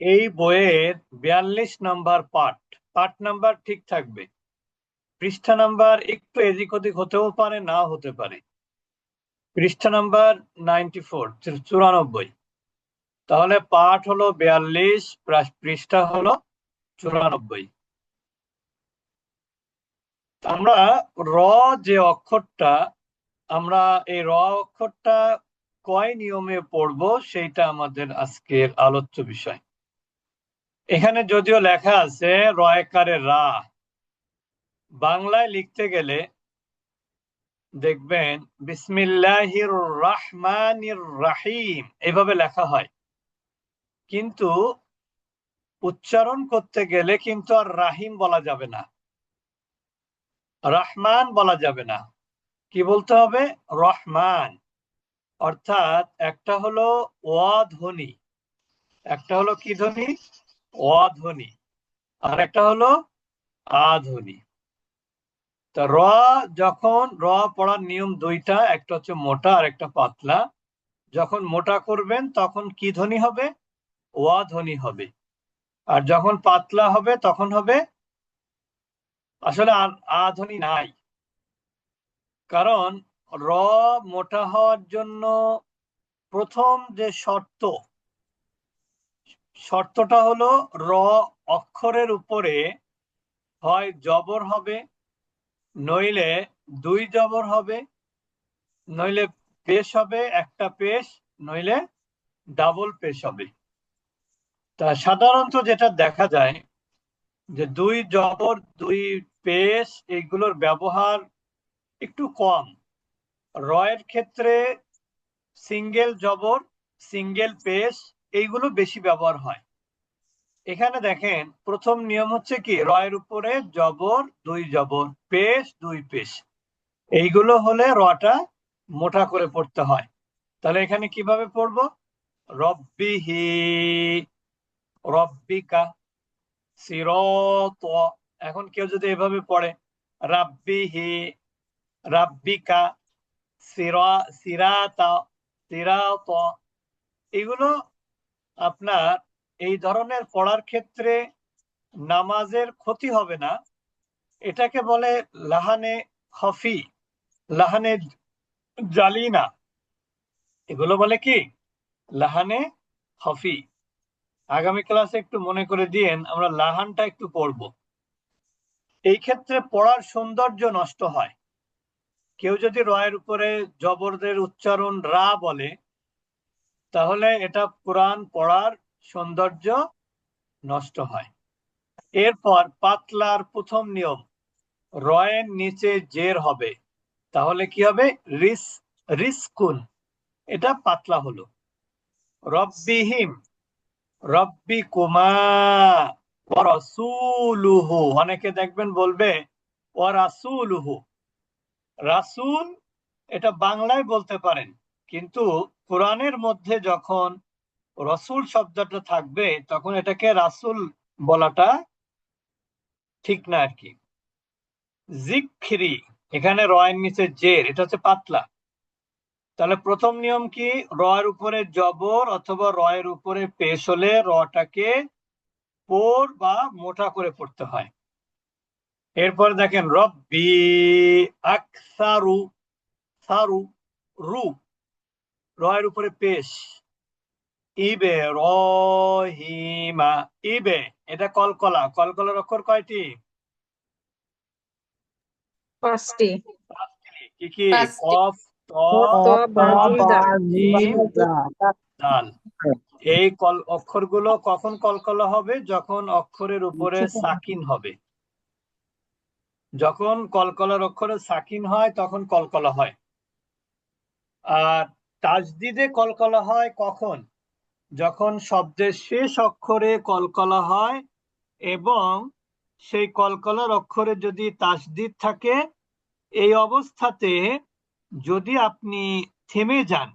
এই বইয়ের বিয়াল্লিশ নাম্বার পাঠ পাঠ নাম্বার ঠিক থাকবে। পৃষ্ঠা নাম্বার একটু এদিক ওদিক হতেও পারে, না হতে পারে। পৃষ্ঠা নাম্বার নাইনটি ফোর চুরানব্বই। তাহলে পাঠ হলো বিয়াল্লিশ পৃষ্ঠা হলো চুরানব্বই। আমরা র যে অক্ষরটা, আমরা এই র অক্ষরটা কয় নিয়মে পড়ব সেইটা আমাদের আজকের আলোচ্য বিষয়। এখানে যদিও লেখা আছে, রয়কারে রা। বাংলায় লিখতে গেলে দেখবেন, বিসমিল্লাহির রহমানির রাহিম, এভাবে লেখা হয়। কিন্তু উচ্চারণ করতে গেলে কিন্তু আর রাহিম বলা যাবে না। রহমান বলা যাবে না। কি বলতে হবে? রহমান। অর্থাৎ একটা হলো অধ্বনি একটা হলো কি ধ্বনি অধ্বনি আর একটা হলো আধ্বনি তা র যখন, র পড়ার নিয়ম দুইটা, একটা হচ্ছে মোটা আর একটা পাতলা। যখন মোটা করবেন, তখন কি ধ্বনি হবে? ওয়া ধ্বনি হবে। আর যখন পাতলা হবে, তখন হবে? আসলে আধ্বনি নাই। কারণ র মোটা হওয়ার জন্য প্রথম যে শর্ত, শর্তটা হলো র অক্ষরের উপরে হয় জবর হবে, নইলে দুই জবর হবে, নইলে পেশ হবে, একটা পেশ, নইলে ডাবল পেশ হবে। তা সাধারণত যেটা দেখা যায় যে দুই জবর, দুই পেশ, এইগুলোর ব্যবহার একটু কম। রয়ের ক্ষেত্রে সিঙ্গেল জবর সিঙ্গেল পেশ এইগুলো বেশি ব্যবহার হয়। এখানে দেখেন, প্রথম নিয়ম হচ্ছে কি? রয়ের উপরে জবর, দুই জবর পেশ দুই পেশ এইগুলো হলে রটা মোটা করে পড়তে হয়। তাহলে এখানে কীভাবে পড়ব? রব্বিহি, রব্বিকা, সিরত। এখন কেউ যদি এভাবে পড়ে, রাব্বিহি, রাব্বিকা সিরা এগুলো আপনার এই ধরনের পড়ার ক্ষেত্রে নামাজের ক্ষতি হবে না। এটাকে বলে লাহানে খফি, লাহানে জালিনা। এগুলো বলে কি? লাহানে খফি। আগামী ক্লাসে একটু মনে করে দিয়েন, আমরা লাহানটা একটু পড়ব। এই ক্ষেত্রে পড়ার সৌন্দর্য নষ্ট হয়। কেউ যদি রয়ের উপরে জবরদের উচ্চারণ রা বলে, তাহলে এটা কোরআন পড়ার সৌন্দর্য নষ্ট হয়। এরপর পাতলার প্রথম নিয়ম, রয়ের নিচে জের হবে। তাহলে কি হবে? রিস, রিসকুন, এটা পাতলা হলো। রব্বিহিম রব্বি কুমা অনেকে দেখবেন বলবে ও রাসুলুহু রাসুল এটা বাংলায় বলতে পারেন, কিন্তু কোরআনের মধ্যে যখন রসুল শব্দটা থাকবে, তখন এটাকে রাসুল বলাটা ঠিক না আর কি। জিক্রি, এখানে রয়ের নিচে জের, এটা হচ্ছে পাতলা। তাহলে প্রথম নিয়ম কি? রয়ের উপরে জবর অথবা রয়ের উপরে পেশ হলে রটাকে পোর বা মোটা করে পড়তে হয়। এরপর দেখেন রব্বি আকসারু সারু রু রয়ের উপরে পেশ। ইবে রহিমা ইবে এটা কলকলা। কলকলার অক্ষর কয়টি? পাঁচটি। কি কি। কফ দাল এই কল অক্ষরগুলো কখন কলকলা হবে? যখন অক্ষরের উপরে সাকিন হবে। যখন কলকলার অক্ষরে সাকিন হয় তখন কলকলা হয়। আর তাজদিদে কলকলা হয় কখন? যখন শব্দের শেষ অক্ষরে কলকলা হয় এবং সেই কলকলার অক্ষরে যদি তাসদিদ থাকে এই অবস্থাতে যদি আপনি থেমে যান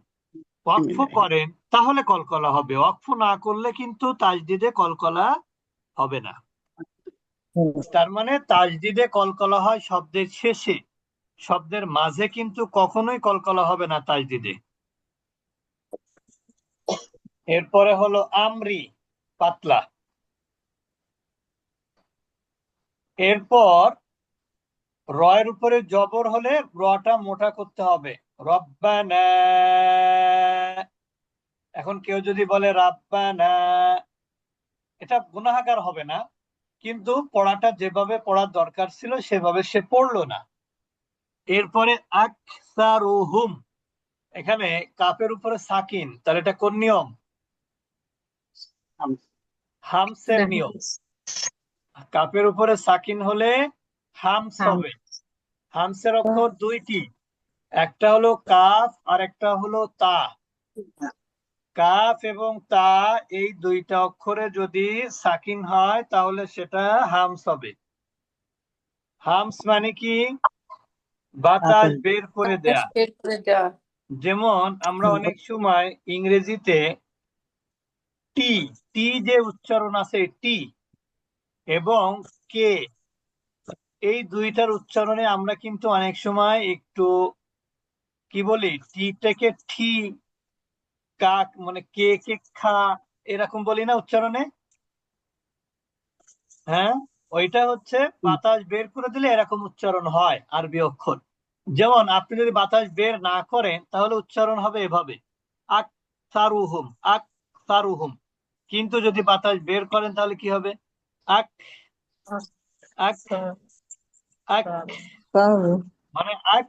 ওয়াকফ করেন তাহলে কলকলা হবে। ওয়াকফ না করলে কিন্তু তাজদিদে কলকলা হবে না। তার মানে তাজদিদে কলকলা হয় শব্দের শেষে। শব্দের মাঝে কিন্তু কখনোই কলকলা হবে না তাজদিদে। এরপরে হলো আমরি, পাতলা। এরপর রয়ের উপরে জবর হলে রটা মোটা করতে হবে। রব্বানা। এখন কেউ যদি বলে রাব্বানা, এটা গুনাহাগার হবে না। কিন্তু পড়াটা যেভাবে পড়ার দরকার ছিল সেভাবে সে পড়ল না। এরপরে আকসারুহুম এখানে কাপের উপরে সাকিন তাহলে এটা কোন নিয়ম? হামসের নিয়ম। কাপের উপরে সাকিন হলে হামস হামস। হবে। হামসের অক্ষর দুইটি। একটা হলো কাফ আর একটা হলো তা। কাফ এবং তা এই দুইটা অক্ষরে যদি সাকিন হয় তাহলে সেটা হামস হবে। হামস মানে কি? বাতাস। বের করে দেয়া। দেওয়া যেমন আমরা অনেক সময় ইংরেজিতে টি টি যে উচ্চারণ আছে টি এবং কে এই দুইটার উচ্চারণে আমরা কিন্তু অনেক সময় একটু কি বলি? টি থেকে ঠি কাক মানে কে কে খা এরকম বলি না উচ্চারণে? হ্যাঁ? ওইটা হচ্ছে বাতাস বের করে দিলে এরকম উচ্চারণ হয় আরবি অক্ষর। যেমন আপনি যদি বাতাস বের না করেন তাহলে উচ্চারণ হবে এভাবে। আক সারুহুম আক সারুহুম কিন্তু যদি বাতাস বের করেন তাহলে কি হবে? আক আক আক মানে আক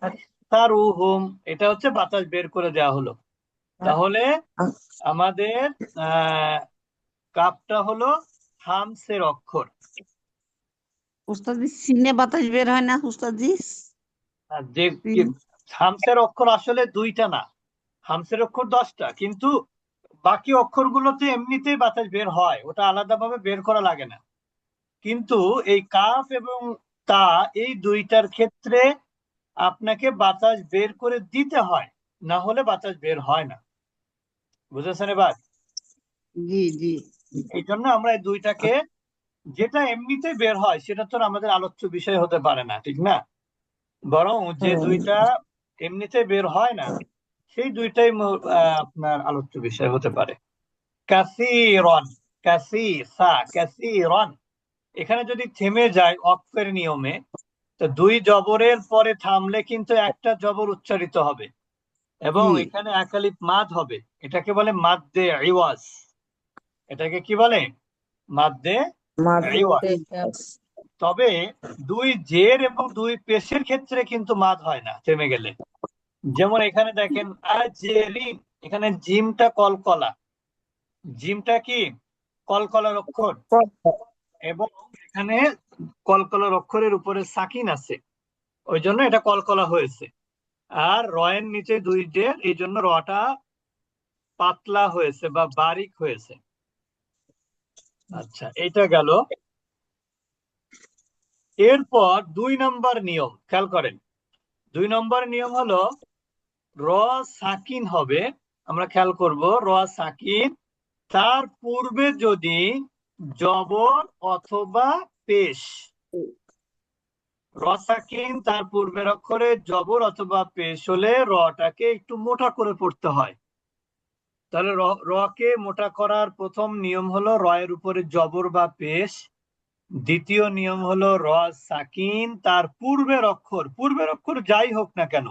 সারুহুম এটা হচ্ছে বাতাস বের করে দেওয়া হলো। তাহলে আমাদের আহ কাপটা হলো হামসের অক্ষর। উস্তাদি সিনে বাতাস বের হয় না উস্তাদি? যে হামসের অক্ষর আসলে দুইটা না। হামসের অক্ষর দশটা কিন্তু বাকি অক্ষরগুলোতে এমনিতেই বাতাস বের হয় ওটা আলাদাভাবে বের করা লাগে না। কিন্তু এই কাফ এবং তা এই দুইটার ক্ষেত্রে আপনাকে বাতাস বের করে দিতে হয় না হলে বাতাস বের হয় না। বুঝেছেন এবার? জি জি। এই জন্য আমরা এই দুইটাকে যেটা এমনিতে বের হয় সেটা তো আমাদের আলোচ্য বিষয় হতে পারে না ঠিক না? বরং যে দুইটা এমনিতে বের হয় না সেই দুইটাই আপনার আলোচ্য বিষয় হতে পারে। কাসিরন কাসি সা কাসিরন এখানে যদি থেমে যায় অক্ষের নিয়মে তো দুই জবরের পরে থামলে কিন্তু একটা জবর উচ্চারিত হবে। এবং এখানে একালিপ মাদ হবে। এটাকে বলে মাদ্দে ইওয়াজ। এটাকে কি বলে? মাদ্দে তবে দুই জের এবং দুই পেশের ক্ষেত্রে কিন্তু মাদ হয় না থেমে গেলে। যেমন এখানে দেখেন আজেরিন এখানে জিমটা কলকলা। জিমটা কি? কলকলার অক্ষর। এবং এখানে কলকলার অক্ষরের উপরে সাকিন আছে। ওই জন্য এটা কলকলা হয়েছে। আর রয়ের নিচে দুই জের এই জন্য রটা পাতলা হয়েছে বা বারিক হয়েছে। আচ্ছা এটা গেল। এরপর দুই নম্বর নিয়ম, খেয়াল করেন। দুই নম্বর নিয়ম হলো, র সাকিন হবে, আমরা খেয়াল করব, র সাকিন, তার পূর্বে যদি জবর অথবা পেশ। র সাকিন তার পূর্বের অক্ষরে জবর অথবা পেশ হলে রটাকে একটু মোটা করে পড়তে হয়। তাহলে রকে মোটা করার প্রথম নিয়ম হলো রয়ের উপরে জবর বা পেশ। দ্বিতীয় নিয়ম হলো র সাকিন তার পূর্বের অক্ষর পূর্বের অক্ষর যাই হোক না কেন।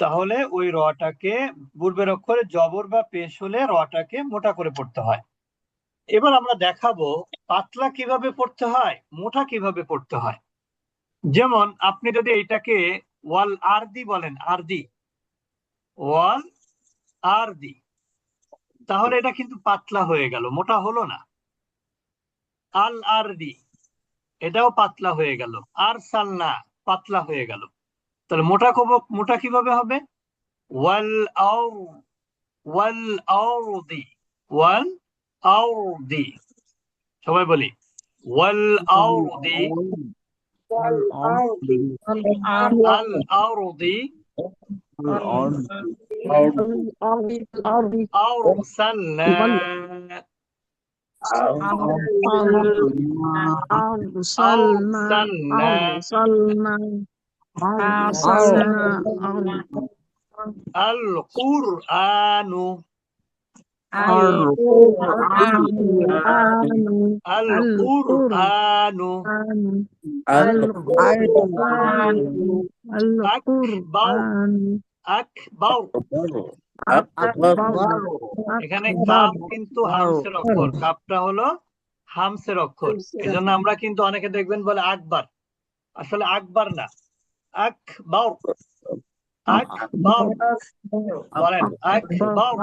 তাহলে ওই রটাকে, পূর্বের অক্ষরে জবর বা পেশ হলে রটাকে মোটা করে পড়তে হয়। এবার আমরা দেখাবো পাতলা কীভাবে পড়তে হয়, মোটা কীভাবে পড়তে হয়। যেমন আপনি যদি এটাকে ওয়াল আরদি বলেন আরদি ওয়াল আরদি তাহলে এটা কিন্তু পাতলা হয়ে গেল, মোটা হলো না। আল আরদি এটাও পাতলা হয়ে গেল। আর সালনা পাতলা হয়ে গেল। তাহলে মোটা কব, মোটা কীভাবে হবে? ওয়াল আউ ওয়াল আউরদি ওয়াল আউরদি সবাই বলি, ওয়াল আউরদি والأرض الأرض. الأرض. أرسلنا أرسلنا. أرسلنا. أرسلنا. القرآن. কুরআনু আকবাউ আকবাউ এখানে কাপ কিন্তু হামসের অক্ষর কাপটা হলো হামসের অক্ষর। এই জন্য আমরা কিন্তু অনেকে দেখবেন বলে আকবার। আসলে আকবার না আকবাউ আকবাউ বলেন আকবাউ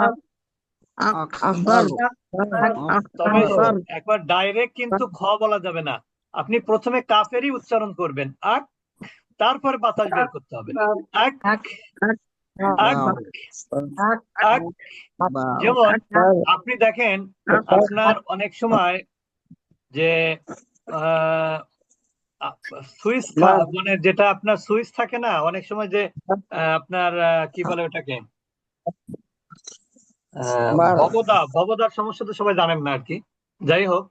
একবার ডাইরেক্ট কিন্তু খ বলা যাবে না আপনি প্রথমে কাফেরই উচ্চারণ করবেন আক তারপরে বাতাস বের করতে হবে যেমন আপনি দেখেন আপনার অনেক সময় যে সুইচ মানে যেটা আপনার সুইচ থাকে না অনেক সময় যে আপনার কি বলে ওটাকে ভবদা ভবদার সমস্যা তো সবাই জানেন না আর কি। যাই হোক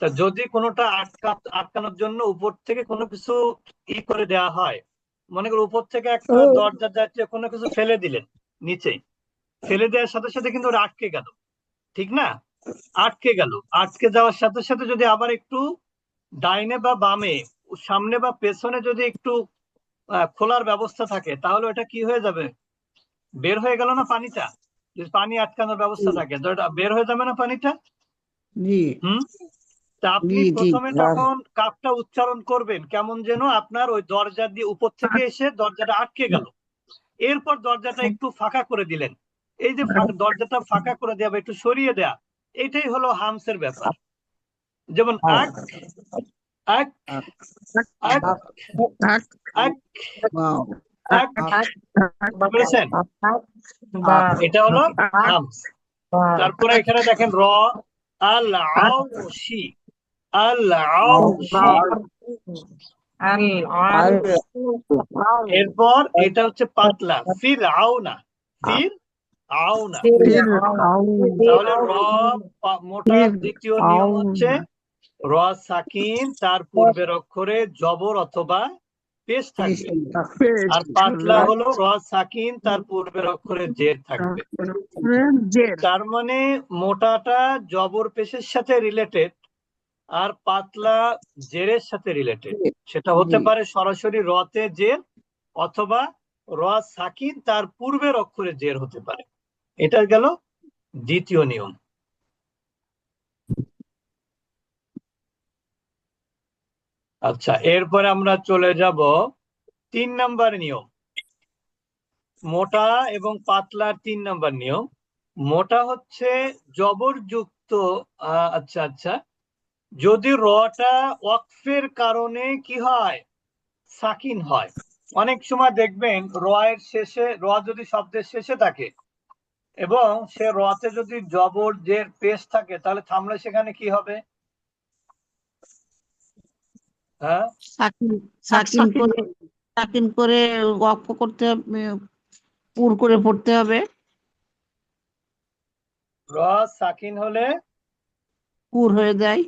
তা যদি কোনোটা আটকা আটকানোর জন্য উপর থেকে কোনো কিছু ই করে দেওয়া হয় মনে করো উপর থেকে একটা দরজা জাতীয় কোনো কিছু ফেলে দিলেন নিচে ফেলে দেওয়ার সাথে সাথে কিন্তু ওটা আটকে গেল ঠিক না? আটকে গেল আটকে যাওয়ার সাথে সাথে যদি আবার একটু ডাইনে বা বামে সামনে বা পেছনে যদি একটু খোলার ব্যবস্থা থাকে তাহলে ওটা কি হয়ে যাবে? বের হয়ে গেল না পানিটা? যদি পানি আটকানোর ব্যবস্থা থাকে। বের হয়ে যাবে না পানিটা? জি। হুম? তা আপনি। প্রথমে যখন কাপটা উচ্চারণ করবেন কেমন যেন আপনার ওই দরজা দিয়ে উপর থেকে এসে দরজাটা আটকে গেল। এরপর দরজাটা একটু ফাঁকা করে দিলেন। এই যে দরজাটা ফাঁকা করে দেওয়া বা একটু সরিয়ে দেয়া এটাই হলো হামসের ব্যাপার। যেমন আক আক আক আক এটা হলো তারপরে এখানে দেখেন র আল আউশি আল এরপর এটা হচ্ছে পাতলা ফির আউনা ফির আউনা তাহলে র মোটার দ্বিতীয় নিয়ম হচ্ছে র সাকিন তার পূর্বের অক্ষরে জবর অথবা পেশ থাকবে। আর পাতলা হলো র সাকিন তার পূর্বের অক্ষরে জের থাকবে। তার মানে মোটাটা জবর পেশের সাথে রিলেটেড আর পাতলা জেরের সাথে রিলেটেড সেটা হতে পারে সরাসরি রতে জের অথবা র সাকিন তার পূর্বের অক্ষরে জের হতে পারে। এটা গেল দ্বিতীয় নিয়ম। আচ্ছা এরপরে আমরা চলে যাব তিন নাম্বার নিয়ম। মোটা এবং পাতলার তিন নাম্বার নিয়ম। মোটা হচ্ছে জবরযুক্ত আচ্ছা আচ্ছা। যদি রটা ওয়াকফের কারণে কি হয়? সাকিন হয়। অনেক সময় দেখবেন র এর শেষে, র যদি শব্দের শেষে থাকে এবং সে রতে যদি জবর জের পেশ থাকে, তাহলে থামলে সেখানে কি হবে? হ্যাঁ? সাকিন করে সাকিন করে অক্ষ করতে হবে পুর করে পড়তে হবে। র সাকিন হলে? পুর হয়ে যায়।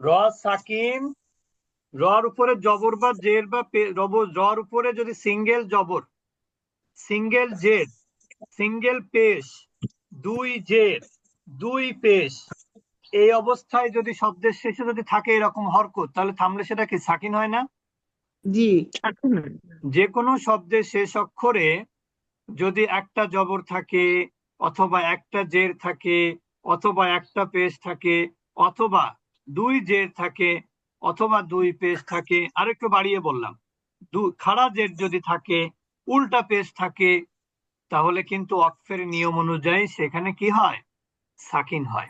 র সাকিন। রর উপরে জবর বা জের বা রর উপরে যদি সিঙ্গেল জবর সিঙ্গেল জের সিঙ্গেল পেশ দুই জের দুই পেশ এই অবস্থায় যদি শব্দের শেষে যদি থাকে এরকম হরকত তাহলে থামলে সেটা কি সাকিন হয় না? জি যে কোনো শব্দের শেষ অক্ষরে যদি একটা জবর থাকে অথবা একটা জের থাকে অথবা একটা পেশ থাকে অথবা দুই জের থাকে অথবা দুই পেশ থাকে আরেকটু বাড়িয়ে বললাম। দু খাড়া জের যদি থাকে উল্টা পেশ থাকে তাহলে কিন্তু অক্ষের নিয়ম অনুযায়ী সেখানে কি হয়? সাকিন হয়।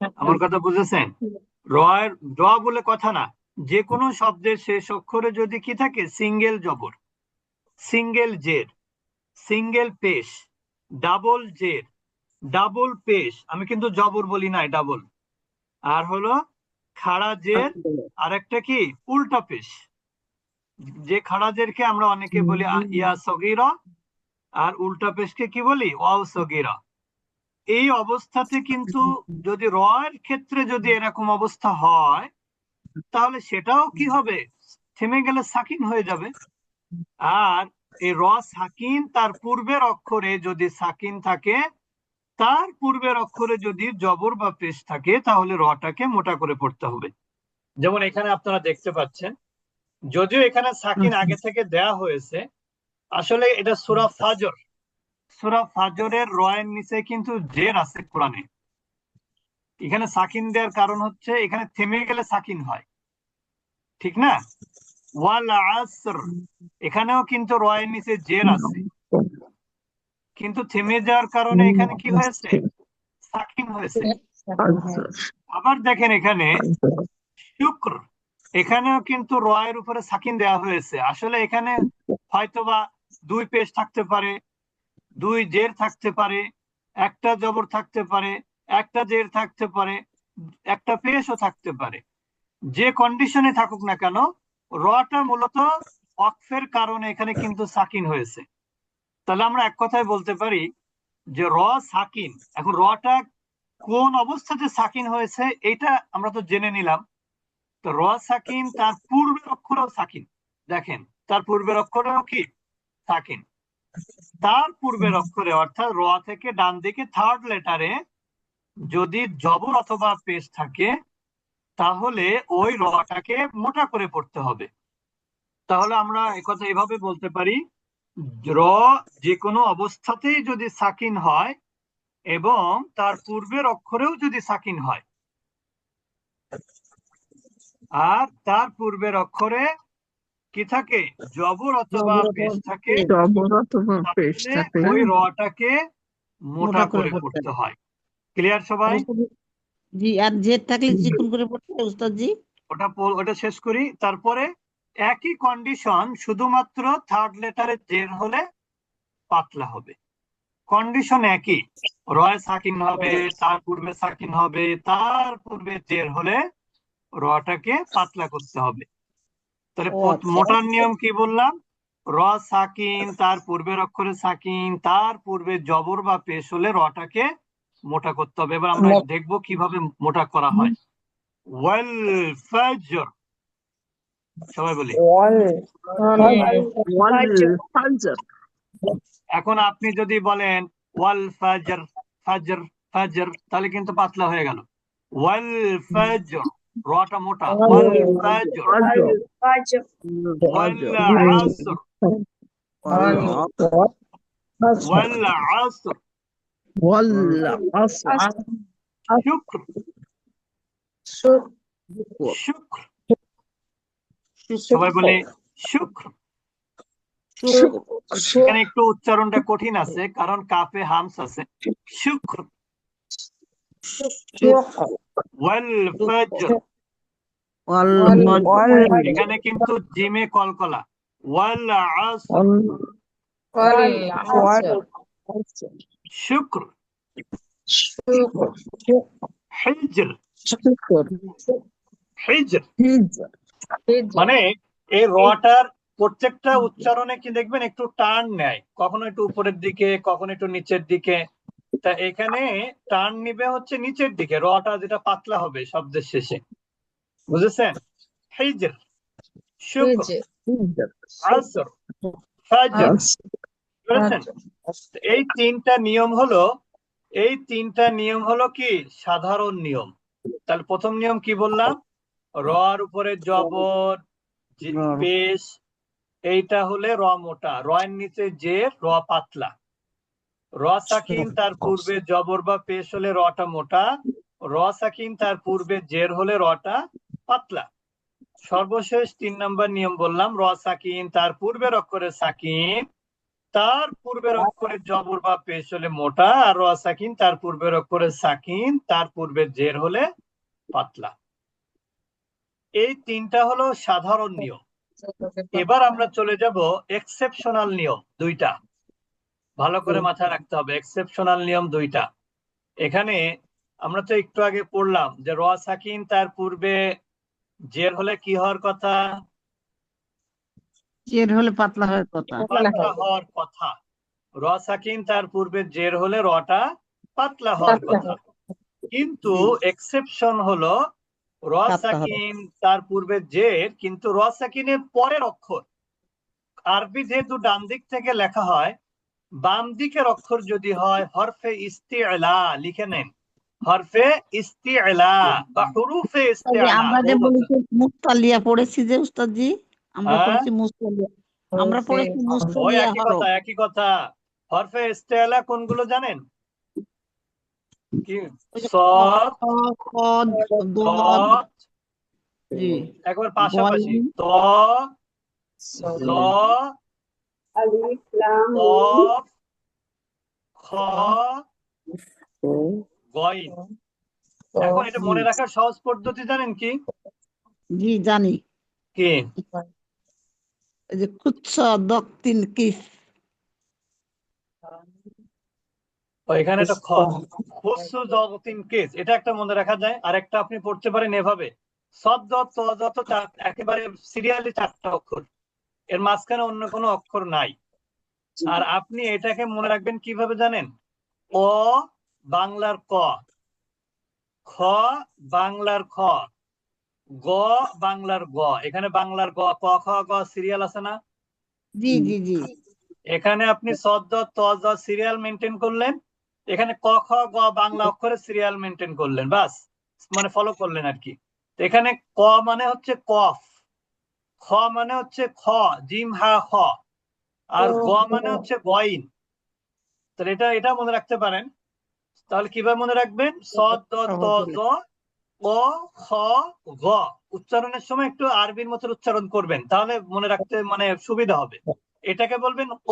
আমার কথা বুঝেছেন? রয়ের র বলে কথা না। যে কোনো শব্দের শেষ অক্ষরে যদি কি থাকে? সিঙ্গেল জবর। সিঙ্গেল জের। সিঙ্গেল পেশ। ডাবল জের। ডাবল পেশ। আমি কিন্তু জবর বলি নাই ডাবল। আর হলো খাড়া জের আর একটা কি? উল্টা পেশ। যে খাড়া জেরকে আমরা অনেকে বলি ইয়া সগিরা। আর উল্টা পেশকে কি বলি? ওয়াও সগিরা। এই অবস্থাতে কিন্তু যদি রয়ের ক্ষেত্রে যদি এরকম অবস্থা হয় তাহলে সেটাও কি হবে? থেমে গেলে সাকিন হয়ে যাবে। আর এই র সাকিন তার পূর্বের অক্ষরে যদি সাকিন থাকে তার পূর্বের অক্ষরে যদি জবর বা পেশ থাকে তাহলে রটাকে মোটা করে পড়তে হবে। যেমন এখানে আপনারা দেখতে পাচ্ছেন যদিও এখানে সাকিন আগে থেকে দেয়া হয়েছে আসলে এটা সূরা ফাজর। সূরা ফাজরের রয়ের নিচে কিন্তু জের আছে কোরআনে। এখানে সাকিন দেওয়ার কারণ হচ্ছে এখানে থেমে গেলে সাকিন হয়। ঠিক না? ওয়াল আসর, এখানেও কিন্তু রয়ের নিচে জের আছে। কিন্তু থেমে যাওয়ার কারণে এখানে কি হয়েছে? সাকিন হয়েছে। আবার দেখেন এখানে শুক্র, এখানেও কিন্তু রয়ের উপরে সাকিন দেওয়া হয়েছে। আসলে এখানে হয়তোবা দুই পেশ থাকতে পারে দুই জের থাকতে পারে, একটা জবর থাকতে পারে, একটা জের থাকতে পারে, একটা পেশও থাকতে পারে। যে কন্ডিশনে থাকুক না কেন, রটা মূলত অক্ফের কারণে এখানে কিন্তু সাকিন হয়েছে। তাহলে আমরা এক কথায় বলতে পারি যে র সাকিন, এখন রটা কোন অবস্থাতে সাকিন হয়েছে, এটা আমরা তো জেনে নিলাম। তো র সাকিন, তার পূর্বের অক্ষরও সাকিন। দেখেন, তার পূর্বের অক্ষরেও কি? সাকিন। তার পূর্বের অক্ষরে, অর্থাৎ র থেকে ডান দিকে থার্ড লেটারে যদি জবর অথবা পেশ থাকে, তাহলে ওই রটাকে মোটা করে পড়তে হবে। তাহলে আমরা একথা এভাবে বলতে পারি, র যে কোনো অবস্থাতেই যদি সাকিন হয় এবং তার পূর্বের অক্ষরেও যদি সাকিন হয়, আর তার পূর্বের অক্ষরে কি থাকে? জবর অথবা পেশ থাকে। জবর অথবা পেশ থাকে। ওই রটাকে মোটা করে পড়তে হয়। ক্লিয়ার সবাই? জি আর জেদ থাকলে চিকন করে পড়তে হবে উস্তাদ জি ওটা ওটা শেষ করি। তারপরে একই কন্ডিশন শুধুমাত্র থার্ড লেটারে জের হলে পাতলা হবে। কন্ডিশন একই। রয় সাকিন হবে তার পূর্বে সাকিন হবে তার পূর্বে জের হলে রটাকে পাতলা করতে হবে। তাহলে আচ্ছা। মোটার নিয়ম কি বললাম? র সাকিন তার পূর্বের অক্ষরে সাকিন তার পূর্বে জবর বা পেশ হলে রটাকে মোটা করতে হবে। এবার আমরা দেখব কীভাবে মোটা করা হয়। ওয়াল ফাজর সবাই বলি। এখন আপনি যদি বলেন ওয়াল ফাজর ফাজর ফাজর তাহলে কিন্তু পাতলা হয়ে গেল। ওয়াল ফাজর রটা মোটা ওয়াল ফাজর ওয়াল আসর ওয়াল আসর ওয়াল আসর শুক্র শুক্র সবাই বলে শুক্র এখানে একটু উচ্চারণটা কঠিন আছে কারণ কাপে হামস আছে। শুক্র ওয়াল ফাজর. ওয়াল এখানে কিন্তু জিমে কলকলা ওয়াল আসর শুক্র। হিজর। হিজর। মানে এই রটার প্রত্যেকটা উচ্চারণে কি দেখবেন একটু টার্ন নেয়। কখনো একটু উপরের দিকে কখনো একটু নিচের দিকে। তা এখানে টার্ন নিবে হচ্ছে নিচের দিকে। রটা যেটা পাতলা হবে শব্দের শেষে। বুঝেছেন হিজর শুক্র আসর ফাজর এই তিনটা নিয়ম হলো এই তিনটা নিয়ম হলো কি? সাধারণ নিয়ম। তাহলে প্রথম নিয়ম কি বললাম? রর উপরে জবর র। পেশ এইটা হলে র মোটা রয়ের নিচে যে র পাতলা। র সাকিন তার পূর্বে জবর বা পেশ হলে রটা মোটা র সাকিন তার পূর্বে জের হলে রটা পাতলা। সর্বশেষ তিন নম্বর নিয়ম বললাম, র সাকিন, তার পূর্বের অক্ষরে সাকিন, তার পূর্বের অক্ষরে জবর বা পেশ হলে মোটা, আর র সাকিন, তার পূর্বের অক্ষরে সাকিন, তার পূর্বে জের হলে পাতলা। এই তিনটা হলো সাধারণ নিয়ম। এবার আমরা চলে যাব এক্সেপশনাল নিয়ম দুইটা। ভালো করে মাথায় রাখতে হবে এক্সেপশনাল নিয়ম দুইটা। এখানে আমরা তো একটু আগে পড়লাম যে র তার পূর্বে জের হলে কি হওয়ার কথা? জের হলে পাতলা হয় কথা। পাতলা হওয়ার কথা। র সাকিন তার পূর্বে জের হলে রটা পাতলা হওয়ার কথা। কিন্তু এক্সেপশন হলো র সাকিন তার পূর্বে জের কিন্তু র সাকিনের পরের অক্ষর। আরবি যেহেতু ডান দিক থেকে লেখা হয় বাম দিকের অক্ষর যদি হয় হরফে ইস্তিআলা লিখে নেন। হরফে ইস্তিআলা বা হুরুফে ইস্তিআলা। আমরা যে বলেছি মুস্তালিয়া পড়েছি যে উস্তাদজি? আমরা হ্যাঁ? পড়েছি মুস্তালিয়া। আমরা পড়েছি মুস্তালিয়া একই কথা একই কথা। হরফে ইস্তিআলা কোনগুলো জানেন? কি? সদ জি। একবার পাশাপাশি। ত ল খ। এখন এটা মনে রাখার সহজ পদ্ধতি জানেন কি? জি জানি। কি? যে কুচ্ছ এখানে একটা খ। খুসু জগতিন কেস। এটা একটা মনে রাখা যায়। আর একটা আপনি পড়তে পারেন এভাবে। সদ্দ ত যত একেবারে সিরিয়ালি চারটা অক্ষর। এর মাঝখানে অন্য কোনো অক্ষর নাই। আর আপনি এটাকে মনে রাখবেন কীভাবে জানেন? অ বাংলার ক। খ বাংলার খ। গ বাংলার গ। এখানে বাংলার গ। ক খ গ সিরিয়াল আছে না? জি জি জি। এখানে আপনি সদ্দ ত সিরিয়াল মেনটেন করলেন। এখানে ক খ গ বাংলা অক্ষরে সিরিয়াল মেনটেন করলেন। বাস মানে ফলো করলেন আর কি। তো এখানে ক মানে হচ্ছে কফ। খ মানে হচ্ছে খ জিম হা খ আর গ মানে হচ্ছে গইন। তাহলে এটা এটা মনে রাখতে পারেন। তাহলে কীভাবে মনে রাখবেন? সদ দ ত জ ক খ গ উচ্চারণের সময় একটু আরবির মতো উচ্চারণ করবেন তাহলে মনে রাখতে মানে সুবিধা হবে। এটাকে বলবেন ক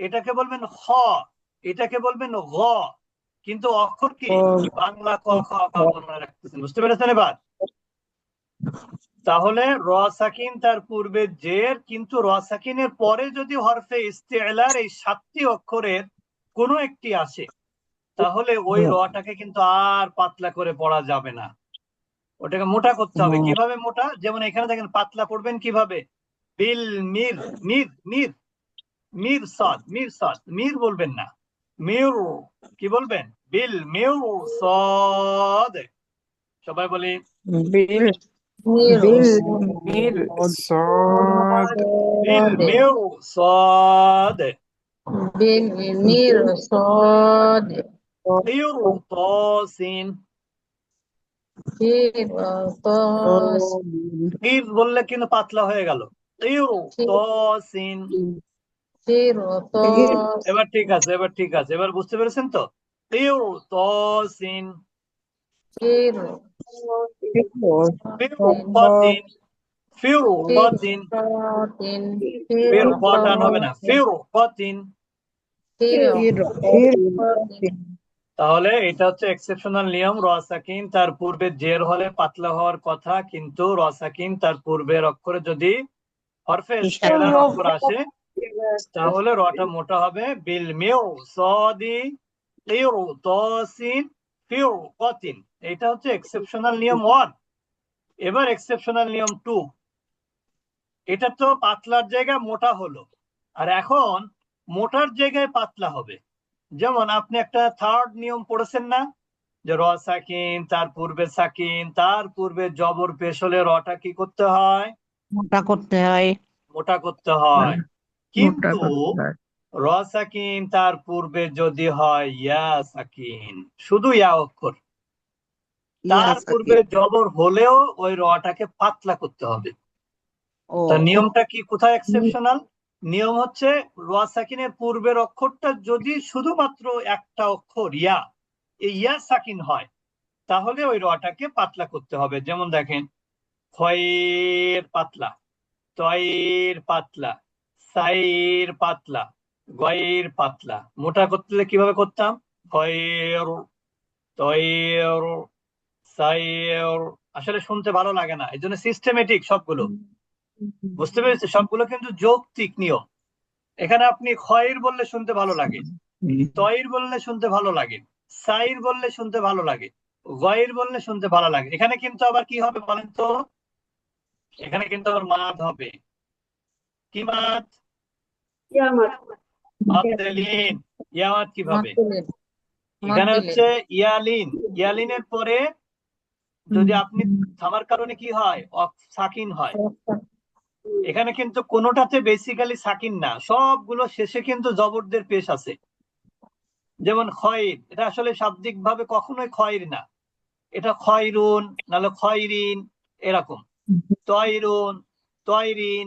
এটাকে বলবেন খ এটাকে বলবেন গ কিন্তু অক্ষর কি? বাংলা ক খ মনে রাখতেছেন বুঝতে পেরেছেন এবার? তাহলে র সাকিন তার পূর্বে জের কিন্তু র সাকিনের পরে যদি হরফে ইস্তেলার এই সাতটি অক্ষরের কোনো একটি আসে তাহলে ওই হ্যাঁ। রটাকে কিন্তু আর পাতলা করে পড়া যাবে না। ওটাকে মোটা করতে হবে। কীভাবে মোটা? যেমন এখানে দেখেন পাতলা পড়বেন কীভাবে? বিল মির মির মির মির সদ মির সদ মির বলবেন না। মির কি বলবেন? বিল মির সদ। সবাই বলি বিল বিল মির সাদ। বিল মির বিল মির طاسين قرطاس قير বললে কিন্তু পাতলা হয়ে গেল قير طاسين قرطاس এবার ঠিক আছে এবার ঠিক আছে এবার বুঝতে পেরেছেন তো قير طاسين قر فرقة فرقة فرقة হবে না فرقة তাহলে এটা হচ্ছে এক্সেপশনাল নিয়ম রসাকিন তার পূর্বে জের হলে পাতলা হওয়ার কথা কিন্তু রসাকিন তার পূর্বের অক্ষরে যদি হরফে অক্ষর আসে তাহলে রটা মোটা হবে। বিল মিউ সদি কিউ তসিন ফিউ কতিন। এটা হচ্ছে এক্সেপশনাল নিয়ম ওয়ান এবার এক্সেপশনাল নিয়ম টু এটা তো পাতলার জায়গায় মোটা হলো। আর এখন মোটার জায়গায় পাতলা হবে। যেমন আপনি একটা থার্ড নিয়ম পড়েছেন না? যে র সাকিন তার পূর্বে সাকিন তার পূর্বে জবর পেশ হলে রটা কি করতে হয়? মোটা করতে হয়। মোটা করতে হয়। কিন্তু করতে র সাকিন তার পূর্বে যদি হয় ইয়া সাকিন শুধু ইয়া অক্ষর। তার পূর্বে জবর হলেও ওই রটাকে পাতলা করতে হবে। ও। তার নিয়মটা কি কোথায় এক্সেপশনাল নিয়ম হচ্ছে র সাকিনের পূর্বের অক্ষরটা যদি শুধুমাত্র একটা অক্ষর ইয়া ইয়া সাকিন হয়, তাহলে ওই রটাকে পাতলা করতে হবে। যেমন দেখেন, খয়ের পাতলা, তয়ের পাতলা, সাইর পাতলা, গয়ের পাতলা। মোটা করতে কীভাবে করতাম? খয়ের, তয়ের, সাইর। আসলে শুনতে ভালো লাগে না এই জন্য সিস্টেমেটিক সবগুলো। বুঝতে পেরেছি? সবগুলো কিন্তু যৌক্তিক নিয়ম। এখানে আপনি খয়ের বললে শুনতে ভালো লাগে তয়ের বললে শুনতে ভালো লাগে সাইর বললে শুনতে ভালো লাগে গয়ের বললে শুনতে ভালো লাগে। এখানে কিন্তু আবার কি হবে বলেন তো? এখানে কিন্তু আবার মাদ হবে। কি মাদ? ইয়ামাদ। কীভাবে? এখানে হচ্ছে ইয়ালিন। ইয়ালিনের পরে যদি আপনি থামার কারণে কি হয়? সাকিন হয়। এখানে কিন্তু কোনোটাতে বেসিক্যালি সাকিন না। সবগুলো শেষে কিন্তু জবরদের পেশ আছে। যেমন খয়ের এটা আসলে শাব্দিক ভাবে কখনোই খয়ের না। এটা খয়রুন নাহলে খয়রিন এরকম। তয়রুন তয়রিন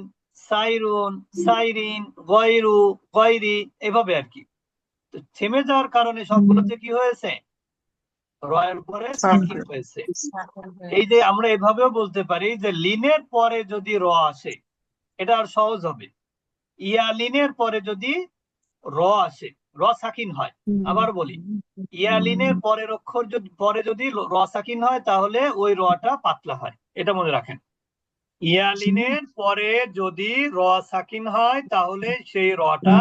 সাইরুন সাইরিন গয়রু গয়রি এভাবে আর কি। তো থেমে যাওয়ার কারণে সবগুলোতে কি হয়েছে? রয়ের পরে সাকিন হয়েছে। এই যে আমরা এভাবেও বলতে পারি যে লিনের পরে যদি র আসে এটা আর সহজ হবে। ইয়ালিনের পরে যদি র আসে র সাকিন হয় আবার বলি ইয়ালিনের পরের অক্ষর যদি পরে যদি র সাকিন হয় তাহলে ওই রটা পাতলা হয়। এটা মনে রাখেন। ইয়ালিনের পরে যদি র সাকিন হয় তাহলে সেই রটা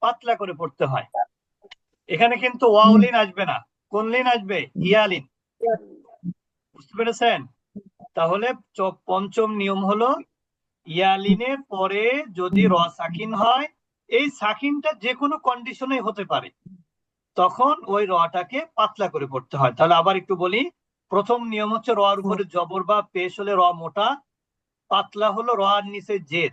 পাতলা করে পড়তে হয়। এখানে কিন্তু ওয়াউলিন আসবে না। কোন লিন আসবে? ইয়ালিন। বুঝতে পেরেছেন? তাহলে পঞ্চম নিয়ম হলো ইয়ালিনের পরে যদি র সাকিন হয় এই সাকিনটা যে কোনো কন্ডিশনে হতে পারে। তখন ওই রটাকে পাতলা করে পড়তে হয়। তাহলে আবার একটু বলি প্রথম নিয়ম হচ্ছে রর উপরে জবর বা পেশ হলে র মোটা পাতলা হলো র আর নিচে জের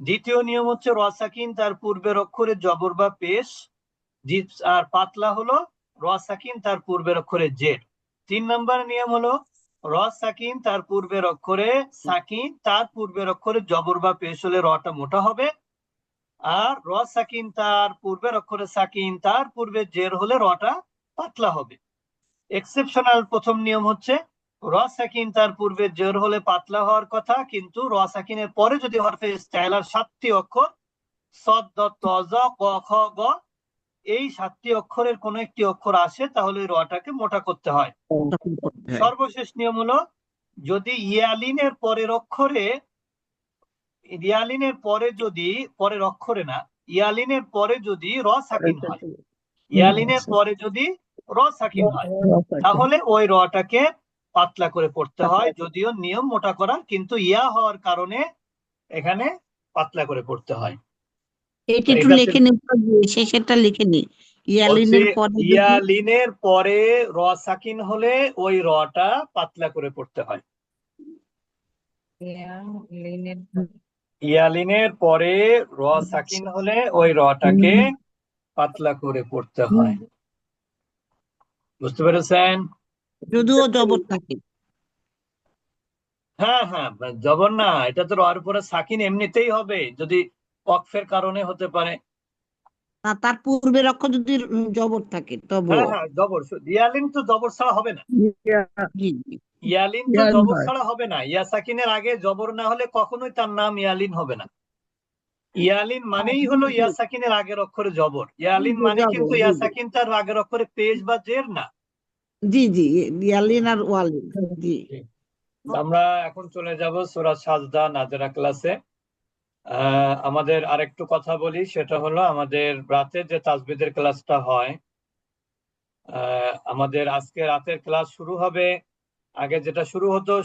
দ্বিতীয় নিয়ম হচ্ছে র সাকিন তার পূর্বের অক্ষরে জবর বা পেশ আর পাতলা হলো র সাকিন তার পূর্বের অক্ষরে জের তিন নম্বর নিয়ম হলো সাকিন, তার পূর্বের অক্ষরে সাকিন, তার পূর্বের অক্ষরে জবর বা পেশ হলে রটা মোটা হবে। আর সাকিন, তার পূর্বের অক্ষরে সাকিন, তার পূর্বে জের হলে রটা পাতলা হবে। এক্সেপশনাল প্রথম নিয়ম হচ্ছে, র সাকিন, তার পূর্বে জের হলে পাতলা হওয়ার কথা, কিন্তু র সাকিনের পরে যদি হরফে স্টাইলার সাতটি অক্ষর, সদ, দ, ত, জ, ক, খ, গ এই সাতটি অক্ষরের কোন একটি অক্ষর আসে তাহলে ওই রটাকে মোটা করতে হয়। সর্বশেষ নিয়ম হলো যদি ইয়ালিনের পরের অক্ষরে ইয়ালিনের পরে যদি পরের অক্ষরে না ইয়ালিনের পরে যদি র সাকিন হয়। ইয়ালিনের পরে যদি র সাকিন হয় তাহলে ওই রটাকে পাতলা করে পড়তে হয় যদিও নিয়ম মোটা করা কিন্তু ইয়া হওয়ার কারণে এখানে পাতলা করে পড়তে হয়। এটা একটু লিখে নি শেষেরটা লিখে নি। ইয়ালিনের পরে ইয়ালিনের পরে র সাকিন হলে ওই রটা পাতলা করে পড়তে হয়। লিনের ইয়ালিনের পরে র সাকিন হলে ওই রটাকে পাতলা করে পড়তে হয়। বুঝতে পেরেছেন? যদিও জবর থাকে। হ্যাঁ হ্যাঁ জবর না এটা তো রর উপরে সাকিন এমনিতেই হবে। যদি অক্ফের কারণে হতে পারে। তার পূর্বের অক্ষর যদি জবর থাকে তবে হ্যাঁ হ্যাঁ জবর। ইয়ালিন তো জবর ছাড়া হবে না। ইয়ালিন। তো জবর ছাড়া হবে না। ইয়া সাকিনের আগে জবর না হলে কখনোই তার নাম ইয়ালিন হবে না। ইয়ালিন মানেই হলো ইয়া সাকিনের আগের অক্ষরে জবর। ইয়ালিন মানে কিন্তু জি, ইয়া সাকিন তার আগের অক্ষরে পেজ বা জের না। জি জি ইয়ালিন আর ওয়ালিন জি। আমরা এখন চলে যাব সূরা সাজদা নাজরা ক্লাসে। আমাদের আরেকটু কথা বলি, সেটা হলো আমাদের রাতে যে তাজবিদের ক্লাসটা হয় আমাদের আজকে রাতের ক্লাস শুরু হবে, আগে যেটা শুরু হতো